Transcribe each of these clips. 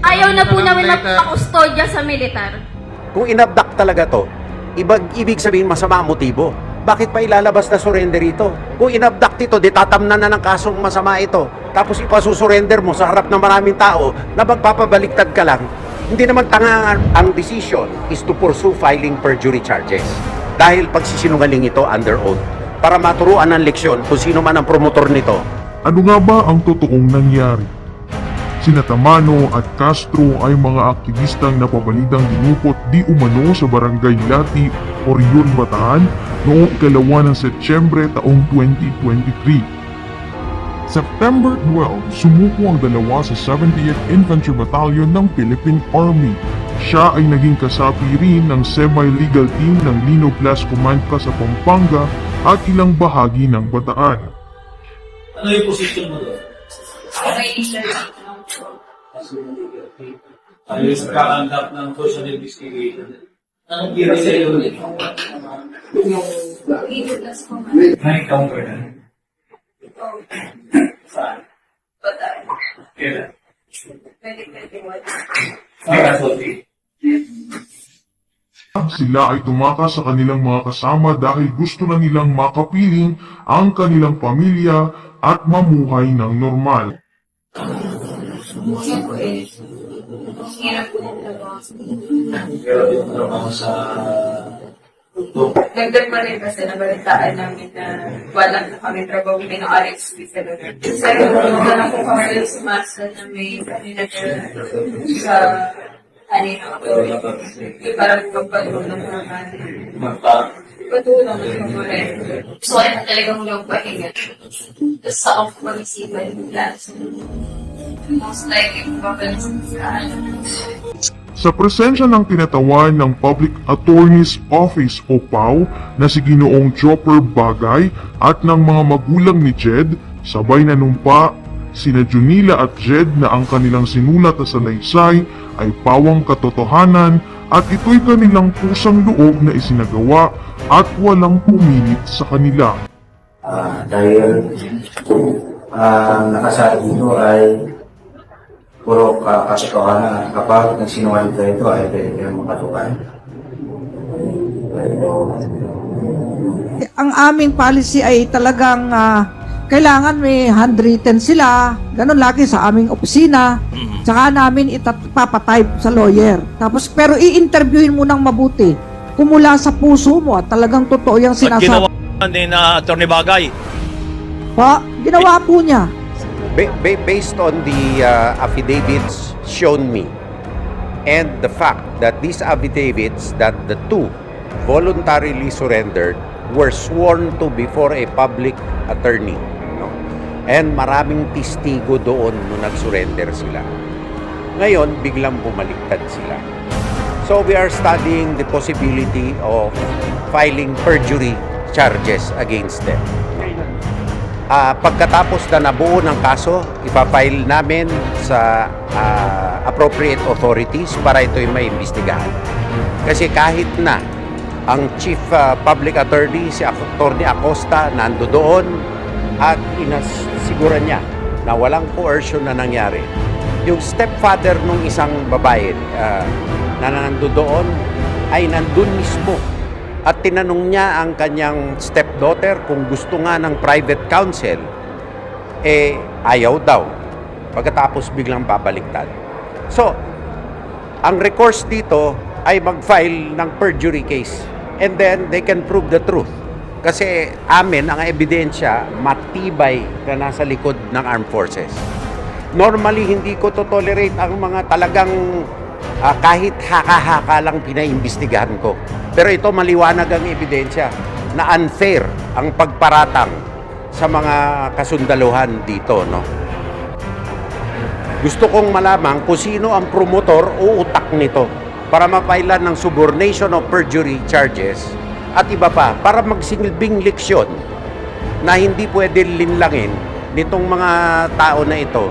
Ayaw na po namin magpakustodya sa militar. Kung inabduct talaga to, ibag, ibig sabihin masama ang motibo. Bakit pa ilalabas na surrender ito? Kung inabduct ito, di tatamnan na ng kasong masama ito. Tapos ipasusurrender mo sa harap ng maraming tao na magpapabaliktad ka lang. Hindi naman tanga ang, ang decision is to pursue filing perjury charges. Dahil pagsisinungaling ito under oath. Para maturuan ng leksyon kung sino man ang promotor nito Ano nga ba ang totoong nangyari? Sina Tamano at Castro ay mga aktivistang napabalidang dinukot di umano sa barangay Lati, Orion, Bataan noong ikalawa ng Setyembre taong 2023. September 12, sumuko ang dalawa sa 70th Infantry Battalion ng Philippine Army. Siya ay naging kasapi rin ng semi-legal team ng Lino Plus Command ka sa Pampanga at ilang bahagi ng Bataan. Ano yung position mo doon? Ayos kakandak ng social investigation. Anong kira sa iyo? Na-encounter na. Saan? Kailan? May casualty. Sila ay tumakas sa kanilang mga kasama dahil gusto na nilang makapiling ang kanilang pamilya at mamuhay ng normal. Pero yung trabaho sa. Nagdag pa rin kasi nabalitaan namin na walang na kami trabaho may na-RX sa lugar. Sa na po kami sa masa na may kanina sa kanina ko. Parang magpatulong naman. Magpa Patulong naman rin. So, ay talagang yung pahinga. Tapos sa off mag-isipan yung class. Most likely, babalik sa presensya ng tinatawan ng Public Attorney's Office o PAO na si Ginoong Chopper Bagay at ng mga magulang ni Jed, sabay nanumpa sina Junila at Jed na ang kanilang sinulat na salaysay ay pawang katotohanan at ito'y kanilang pusang loob na isinagawa at walang pumilit sa kanila. Ah, dahil ang nakasaad dito ay puro ka katotohanan kapag nagsinungaling ka ito ay pwede kang makatukan. ang aming policy ay talagang ah, kailangan may handwritten sila, ganun lagi sa aming opisina. Tsaka namin itapapatype sa lawyer. Tapos pero i-interviewin mo ng mabuti. Kung mula sa puso mo at talagang totoo yung At sinasabi. ginawa ni na Attorney Bagay. Pa, ginawa po niya. Ba- ba- based on the uh, affidavits shown me and the fact that these affidavits that the two voluntarily surrendered were sworn to before a public attorney? And maraming testigo doon nung nag-surrender sila. Ngayon biglang bumaliktad sila. So we are studying the possibility of filing perjury charges against them. Ah, pagkatapos na nabuo ng kaso, ipafile namin sa ah, appropriate authorities para ito'y maimbestigahan. Kasi kahit na ang Chief ah, Public Attorney, si Attorney Acosta, nando doon at inasiguran niya na walang coercion na nangyari. Yung stepfather nung isang babae ah, na nando doon ay nandun mismo at tinanong niya ang kanyang stepdaughter kung gusto nga ng private counsel, eh ayaw daw. Pagkatapos biglang babaliktad. So, ang recourse dito ay mag-file ng perjury case. And then they can prove the truth. Kasi amin, ang ebidensya, matibay na nasa likod ng armed forces. Normally, hindi ko to tolerate ang mga talagang ah, kahit haka-haka lang pinaimbestigahan ko. Pero ito maliwanag ang ebidensya na unfair ang pagparatang sa mga kasundaluhan dito, no? Gusto kong malaman kung sino ang promotor o utak nito para mapailan ng subornation of perjury charges at iba pa para magsilbing leksyon na hindi pwede linlangin nitong mga tao na ito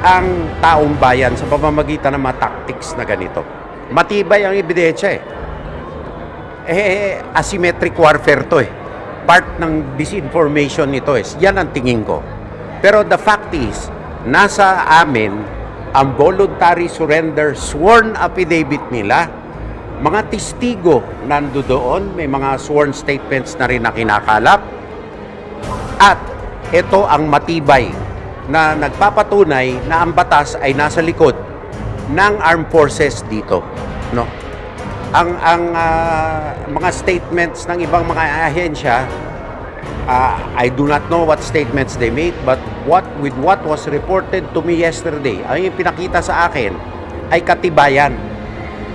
ang taong bayan sa pamamagitan ng mga tactics na ganito. Matibay ang ebidensya eh. Eh, asymmetric warfare to eh. Part ng disinformation nito eh. Yan ang tingin ko. Pero the fact is, nasa amin ang voluntary surrender sworn affidavit nila. Mga testigo nando doon, may mga sworn statements na rin na kinakalap. At ito ang matibay na nagpapatunay na ang batas ay nasa likod ng armed forces dito, no? Ang ang ah, mga statements ng ibang mga ahensya uh, I do not know what statements they made but what with what was reported to me yesterday ang pinakita sa akin ay katibayan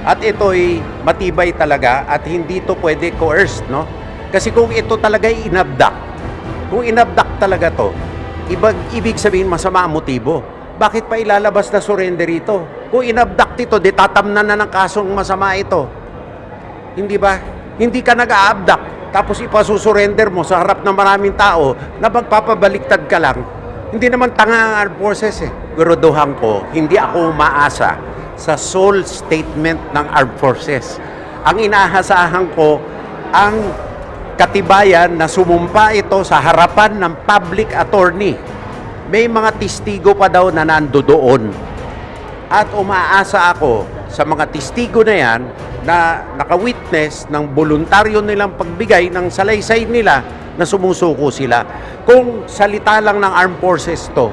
at ito'y matibay talaga at hindi to pwede coerced no kasi kung ito talaga ay inabdak kung inabdak talaga to ibag, ibig sabihin masama ang motibo bakit pa ilalabas na surrender ito kung inabdak ito di tatamnan na ng kasong masama ito hindi ba? Hindi ka nag-a-abduct tapos ipasusurrender mo sa harap ng maraming tao na magpapabaliktad ka lang. Hindi naman tanga ang forces eh. Guruduhan ko, hindi ako umaasa sa sole statement ng armed forces. Ang inaasahan ko, ang katibayan na sumumpa ito sa harapan ng public attorney. May mga testigo pa daw na nando doon. At umaasa ako sa mga testigo na yan na naka-witness ng voluntaryo nilang pagbigay ng salaysay nila na sumusuko sila. Kung salita lang ng armed forces to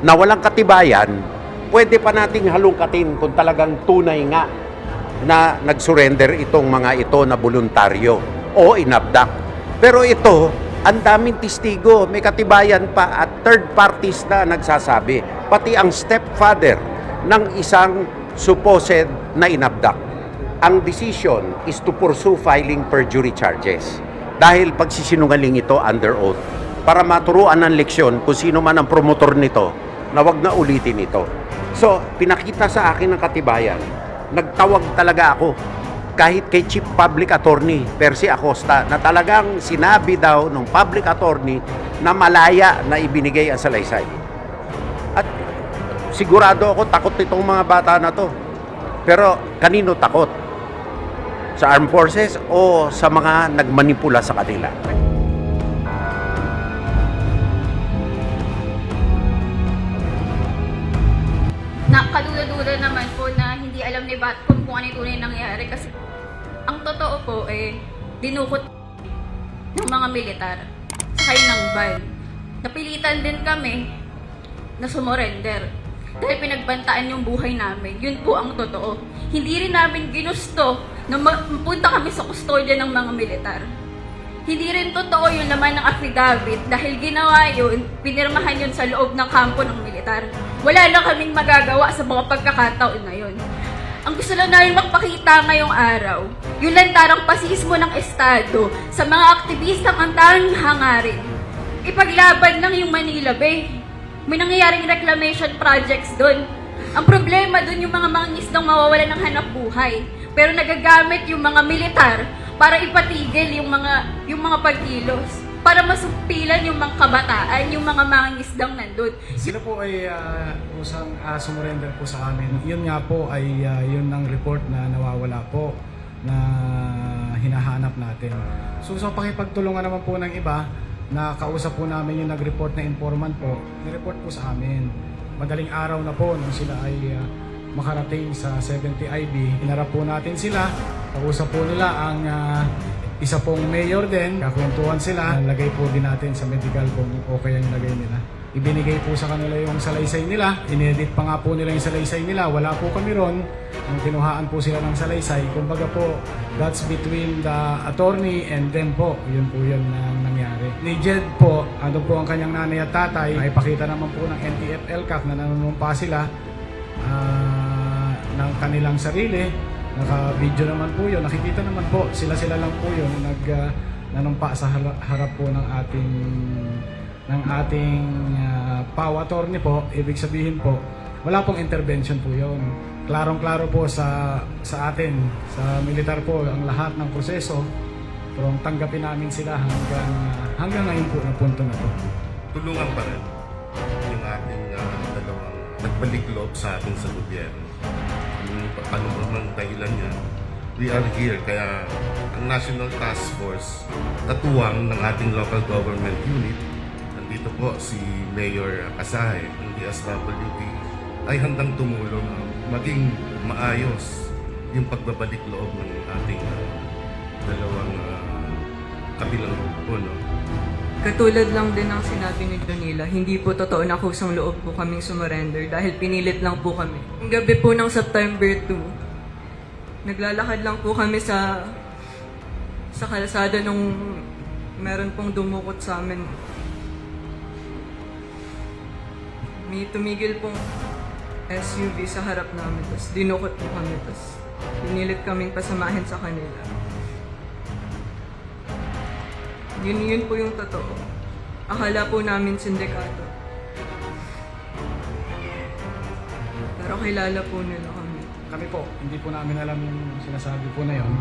na walang katibayan, pwede pa nating halungkatin kung talagang tunay nga na nag-surrender itong mga ito na voluntaryo o inabdak. Pero ito, ang daming testigo, may katibayan pa at third parties na nagsasabi. Pati ang stepfather ng isang supposed na inabdak. Ang decision is to pursue filing perjury charges. Dahil pagsisinungaling ito under oath para maturuan ng leksyon kung sino man ang promotor nito na wag na ulitin ito. So, pinakita sa akin ng katibayan. Nagtawag talaga ako kahit kay Chief Public Attorney Percy Acosta na talagang sinabi daw ng public attorney na malaya na ibinigay ang salaysay. At sigurado ako takot itong mga bata na to. Pero kanino takot? Sa armed forces o sa mga nagmanipula sa kanila? Alam ni Batcom kung ano yung tunay nangyari kasi ang totoo po eh, dinukot ng mga militar sakay ng van. Napilitan din kami na sumurrender dahil pinagbantaan yung buhay namin. Yun po ang totoo. Hindi rin namin ginusto na mapunta kami sa kustodya ng mga militar. Hindi rin totoo yung laman ng affidavit dahil ginawa yun, pinirmahan yun sa loob ng kampo ng militar. Wala lang kaming magagawa sa mga pagkakataon na yun. Ang gusto lang namin magpakita ngayong araw, yung lantarang pasismo ng Estado sa mga aktivistang ang tanging hangarin. Ipaglaban lang yung Manila Bay. May nangyayaring reclamation projects doon. Ang problema doon yung mga mangingisdang mawawalan ng hanap buhay. Pero nagagamit yung mga militar para ipatigil yung mga yung mga pagkilos para masumpilan yung mga kabataan, yung mga mangingisdang nandun. Sila po ay uh, usang uh, sumurrender po sa amin. Yun nga po ay uh, yun ang report na nawawala po na hinahanap natin. So sa pakipagtulungan naman po ng iba, na kausap po namin yung nag-report na informant po, ni-report po sa amin. Madaling araw na po nung sila ay uh, makarating sa 70 IB, hinarap po natin sila, kausap po nila ang uh, isa pong mayor din, kakwentuhan sila, lagay po din natin sa medical kung okay ang lagay nila. Ibinigay po sa kanila yung salaysay nila, inedit pa nga po nila yung salaysay nila, wala po kami ron, nung kinuhaan po sila ng salaysay, kumbaga po, that's between the attorney and them po, yun po yun ang nangyari. Ni Jed po, ano po ang kanyang nanay at tatay, nakipakita naman po ng NTF-LCAC na nanunumpa sila, ah, ng kanilang sarili, Naka-video naman po yun. Nakikita naman po, sila-sila lang po yun nag uh, nanumpa sa harap po ng ating ng ating uh, PAW attorney po. Ibig sabihin po, wala pong intervention po yun. Klarong-klaro po sa sa atin, sa militar po, ang lahat ng proseso. Pero tanggapin namin sila hanggang uh, hanggang ngayon po na punto na to. tulungan pa rin yung ating ah, dalawang nagbalik loob sa atin sa gobyerno. Ano man dahilan niya, we are here. Kaya ang National Task Force, katuwang ng ating local government unit, nandito po si Mayor Kasahe ng DSWD, ay handang tumulong maging maayos yung pagbabalik loob ng ating uh, dalawang uh, kabilang grupo. No? Katulad lang din ng sinabi ni Donila, hindi po totoo na kusang loob po kaming sumurrender dahil pinilit lang po kami. Ang gabi po ng September 2, naglalakad lang po kami sa sa kalsada nung meron pong dumukot sa amin. May tumigil pong SUV sa harap namin, tapos dinukot po kami, tapos pinilit kaming pasamahin sa kanila. Yun, yun po yung totoo. Akala po namin sindikato. Pero kilala po nila kami. Kami po, hindi po namin alam yung sinasabi po na yon.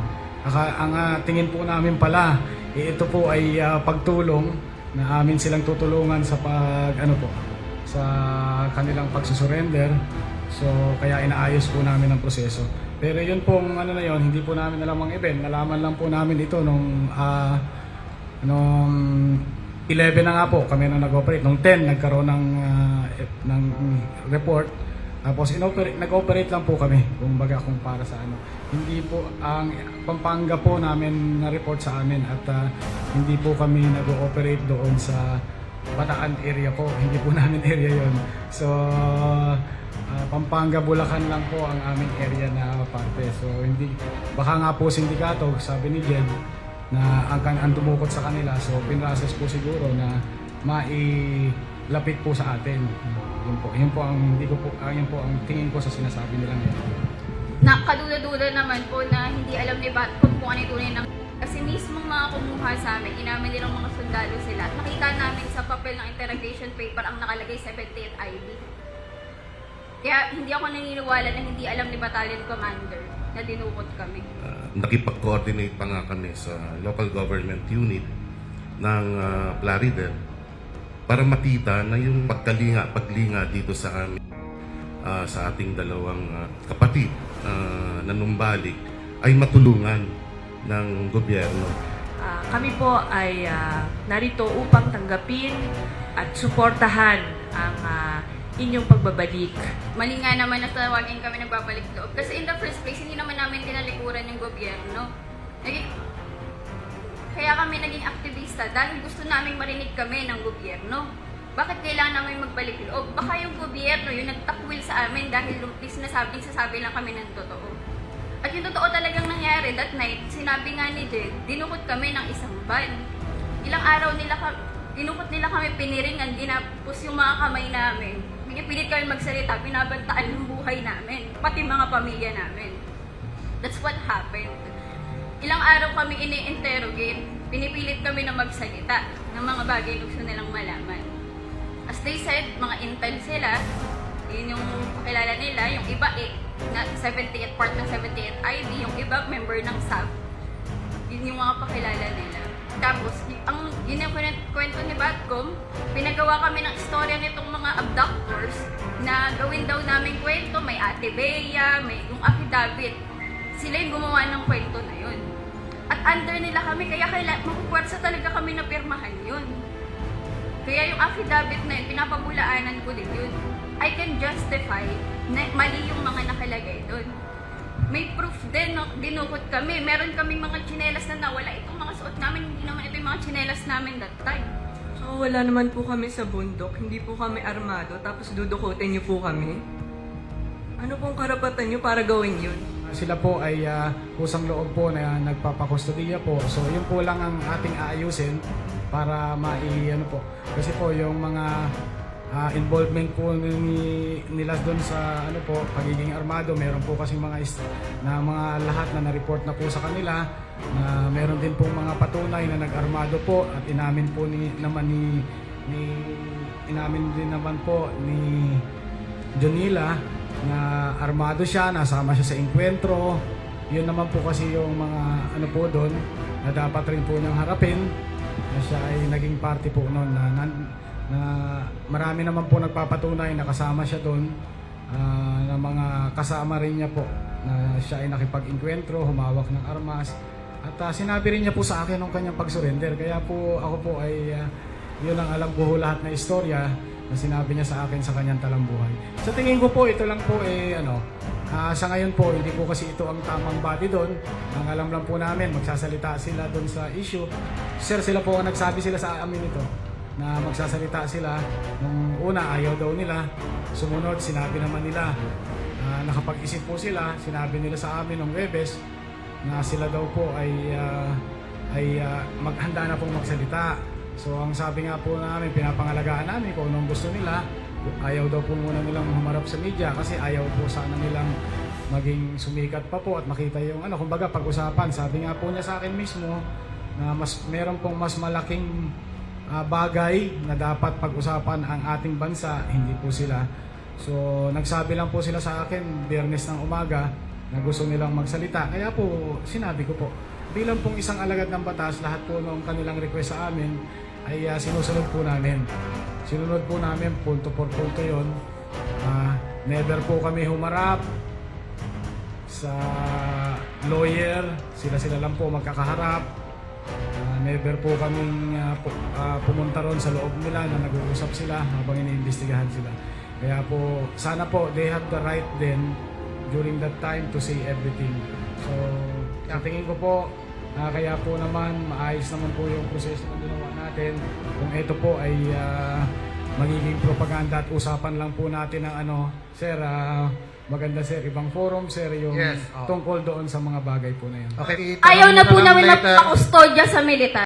Aka, ang ah, tingin po namin pala, eh, ito po ay ah, pagtulong na amin silang tutulungan sa pag ano po sa kanilang pagsusurrender. So kaya inaayos po namin ang proseso. Pero yun pong ano na yon, hindi po namin alam ang event. Nalaman lang po namin ito nung ah, nung 11 na nga po kami nang nag-operate. Nung 10 nagkaroon ng eh, ng report tapos inoperate, nag-operate lang po kami, kumbaga kung para sa ano. Hindi po, ang Pampanga po namin na-report sa amin at ah, hindi po kami nag-ooperate doon sa Bataan area po. Hindi po namin area yon So, ah, Pampanga, Bulacan lang po ang aming area na parte. So, hindi, baka nga po sindikato, sabi ni Jed, na ang, kan- ang dumukot sa kanila. So, pinrases po siguro na mailapit po sa atin. Yun po, yun po ang hindi ko po, ah, yun po ang tingin ko sa sinasabi nila ngayon. Nakaduda-duda naman po na hindi alam ni Batcom kung ano yung tunay ng... Kasi mismo mga kumuha sa amin, inamin nilang mga sundalo sila. Nakita namin sa papel ng interrogation paper ang nakalagay 78 ID. Kaya hindi ako naniniwala na hindi alam ni Battalion Commander na dinukot kami. Uh, nakipag-coordinate pa nga kami sa local government unit ng uh, Plaridel para makita na yung pagkalinga, paglinga dito sa amin ah, sa ating dalawang ah, kapatid ah, na numbalik ay matulungan ng gobyerno. Ah, kami po ay ah, narito upang tanggapin at suportahan ang ah, inyong pagbabalik. Mali nga naman na tawagin kami nagbabalik loob. Kasi in the first place, hindi naman namin tinalikuran yung gobyerno. Naging, kaya kami naging aktivista dahil gusto namin marinig kami ng gobyerno. Bakit kailangan namin magbalik loob? Baka yung gobyerno yung nagtakwil sa amin dahil sinasabi, sasabi lang kami ng totoo. At yung totoo talagang nangyari that night, sinabi nga ni Jed, dinukot kami ng isang van. Ilang araw nila dinukot nila kami piniringan, ginapos yung mga kamay namin. Pinipilit kami magsalita, pinabantaan yung buhay namin, pati mga pamilya namin. That's what happened. Ilang araw kami ini-interrogate, pinipilit kami na magsalita ng mga bagay gusto nilang malaman. As they said, mga intel sila, yun yung pakilala nila, yung iba eh, na 78 part ng 78 ID, yung iba member ng SAP. Yun yung mga pakilala nila. Tapos, ang kwento- ni Batcom, pinagawa kami ng istorya nitong mga abductors na gawin daw namin kwento, may Ate Bea, may yung affidavit. Sila yung gumawa ng kwento na yun. At under nila kami, kaya kaila, makukwatsa talaga kami na pirmahan yun. Kaya yung affidavit na yun, pinapabulaanan ko din yun. I can justify na mali yung mga nakalagay doon. May proof din, no? dinukot kami. Meron kaming mga tsinelas na nawala. Itong suot namin, hindi naman ito yung mga tsinelas namin that time. So wala naman po kami sa bundok, hindi po kami armado, tapos dudukutin niyo po kami. Ano pong karapatan niyo para gawin yun? Sila po ay ah, kusang loob po na nagpapakustodiya po. So yun po lang ang ating aayusin para mai ano po. Kasi po yung mga ah, involvement po ni, nila doon sa ano po pagiging armado, meron po kasi mga na mga lahat na na-report na po sa kanila na meron din po mga patunay na nag-armado po. At inamin po ni naman ni, ni inamin din naman po ni Jonila na armado siya, nasama siya sa enkwentro. Yun naman po kasi yung mga ano po doon na dapat rin po niyang harapin. Na siya ay naging party po noon na, na, na marami naman po nagpapatunay na kasama siya doon ah, na mga kasama rin niya po na siya ay nakipag-enkwentro, humawak ng armas at ah, sinabi rin niya po sa akin ng kanyang pag-surrender kaya po ako po ay ah, yun ang alam ko lahat na istorya na sinabi niya sa akin sa kanyang talambuhay. Sa tingin ko po, ito lang po eh, ano, ah, sa ngayon po, hindi po kasi ito ang tamang body doon. Ang alam lang po namin, magsasalita sila doon sa issue. Sir, sila po ang nagsabi sila sa amin ito na magsasalita sila. Nung una, ayaw daw nila. Sumunod, sinabi naman nila. Ah, nakapag-isip po sila, sinabi nila sa amin nung Webes na sila daw po ay ah, ay ah, maghanda na pong magsalita. So ang sabi nga po namin, pinapangalagaan namin kung anong gusto nila. Ayaw daw po muna nilang humarap sa media kasi ayaw po sana nilang maging sumikat pa po at makita yung ano, kumbaga pag-usapan. Sabi nga po niya sa akin mismo na mas meron pong mas malaking ah, bagay na dapat pag-usapan ang ating bansa, hindi po sila. So, nagsabi lang po sila sa akin, biyernes ng umaga, na gusto nilang magsalita. Kaya po, sinabi ko po, bilang pong isang alagad ng batas, lahat po ng kanilang request sa amin ay ah, sinusunod po namin. Sinunod po namin, punto por punto yon. Ah, never po kami humarap sa lawyer, sila-sila lang po magkakaharap. Never po kaming ah, pu- ah, pumunta ron sa loob nila na nag-uusap sila habang iniimbestigahan sila. Kaya po, sana po, they have the right then during that time to say everything. So, ang tingin ko po, ah, kaya po naman, maayos naman po yung proseso na ginawa natin. Kung ito po ay ah, magiging propaganda at usapan lang po natin ng ano, sir, ah, maganda sir, ibang forum sir, yung Yes, oo. tungkol doon sa mga bagay po na yun. Okay, Ayaw na po namin later. magpa-kustodya sa militar.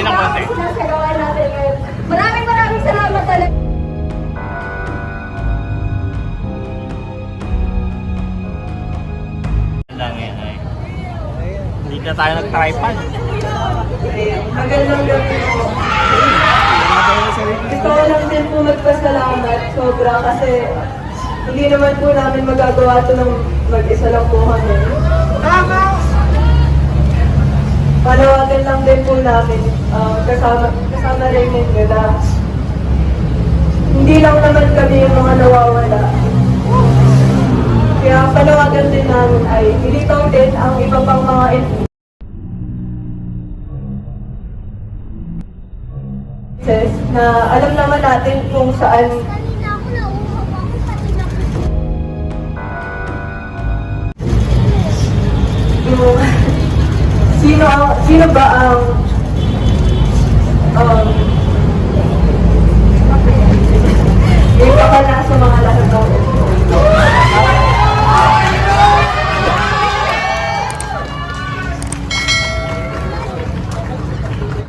Kamay ng konti. Sinasagawa natin ngayon. Maraming maraming salamat talaga. lang yan ay. Hindi na tayo nag-tripod. Magandang gabi po. Gusto ko lang din po magpasalamat sobra kasi hindi naman po namin magagawa ito ng mag-isa lang po kami. Panawagan lang din po namin ah, kasama, kasama rin ninyo na hindi lang naman kami yung mga nawawala. Kaya panawagan din namin ay ilitaw din ang iba pang mga instances na alam naman natin kung saan yung sino, sino ba ang um, iba ka sa mga lahat ng